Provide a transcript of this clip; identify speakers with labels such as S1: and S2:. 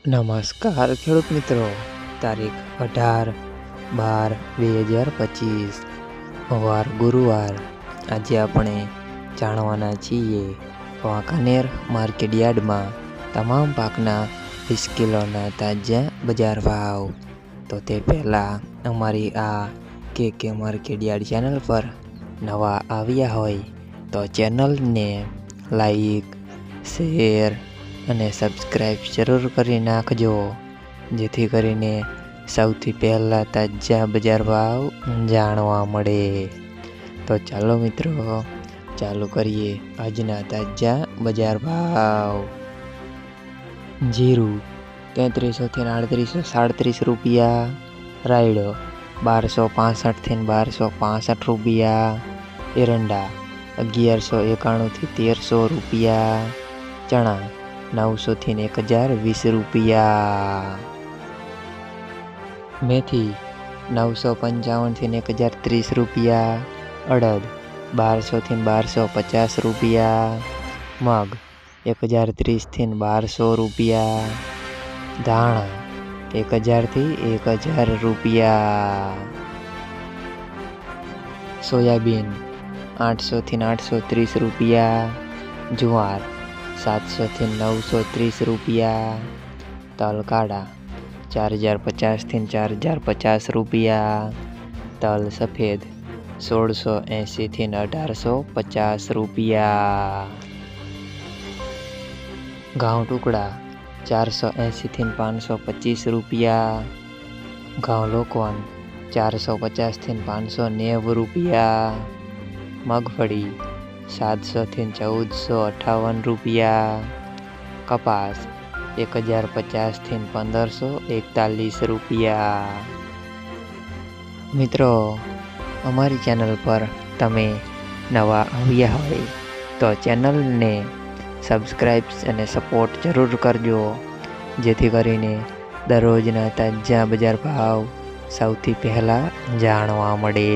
S1: નમસ્કાર ખેડૂત મિત્રો. તારીખ અઢાર બાર બે હજાર પચીસ. વાર ગુરુવાર. આજે આપણે જાણવાના છીએ વાંકાનેર માર્કેટ યાર્ડમાં તમામ પાકના વીસ કિલોના તાજા બજાર ભાવ. તો તે પહેલાં અમારી આ કે કે માર્કેટ યાર્ડ ચેનલ પર નવા આવ્યા હોય તો ચેનલને લાઈક, શેર અને સબસ્ક્રાઈબ જરૂર કરી નાખજો, જેથી કરીને સૌથી પહેલાં તાજા બજાર ભાવ જાણવા મળે. તો ચાલો મિત્રો, ચાલુ કરીએ આજના તાજા બજાર ભાવ. જીરું તેત્રીસોથી આડત્રીસો સાડત્રીસ રૂપિયા, રાયડો બારસો પાસઠથી બારસો પાસઠ રૂપિયા, એરંડા અગિયારસો એકાણુંથી તેરસો રૂપિયા, ચણા નવસોથી એક હજાર વીસ રૂપિયા. મેથી નવસો પંચાવનથી એક હજાર ત્રીસ રૂપિયા. અડદ બારસોથી બારસો પચાસ રૂપિયા. મગ એક હજાર ત્રીસથી બારસો રૂપિયા. ધાણા એક હજારથી એક હજાર રૂપિયા. સોયાબીન આઠસોથી આઠસો ત્રીસ રૂપિયા. જુવાર સાતસોથી નવસો ત્રીસ રૂપિયા. તલ કાળા ચાર હજાર પચાસથી ચાર હજાર પચાસ રૂપિયા. તલ સફેદ સોળસો એંશીથી અઢારસો પચાસ રૂપિયા. ઘઉં ટુકડા ચારસો એંશીથી પાંચસો પચીસ રૂપિયા. ઘઉં લોકવન ચારસો પચાસથી પાંચસો નેવું રૂપિયા. મગફળી સાતસોથી ચૌદસો અઠાવન રૂપિયા. કપાસ એક હજાર પચાસથી પંદરસો એકતાલીસ રૂપિયા. મિત્રો, અમારી ચેનલ પર તમે નવા આવ્યા હોય તો ચેનલને સબસ્ક્રાઈબ અને સપોર્ટ જરૂર કરજો, જેથી કરીને દરરોજના તાજા બજાર ભાવ સૌથી પહેલાં જાણવા મળે.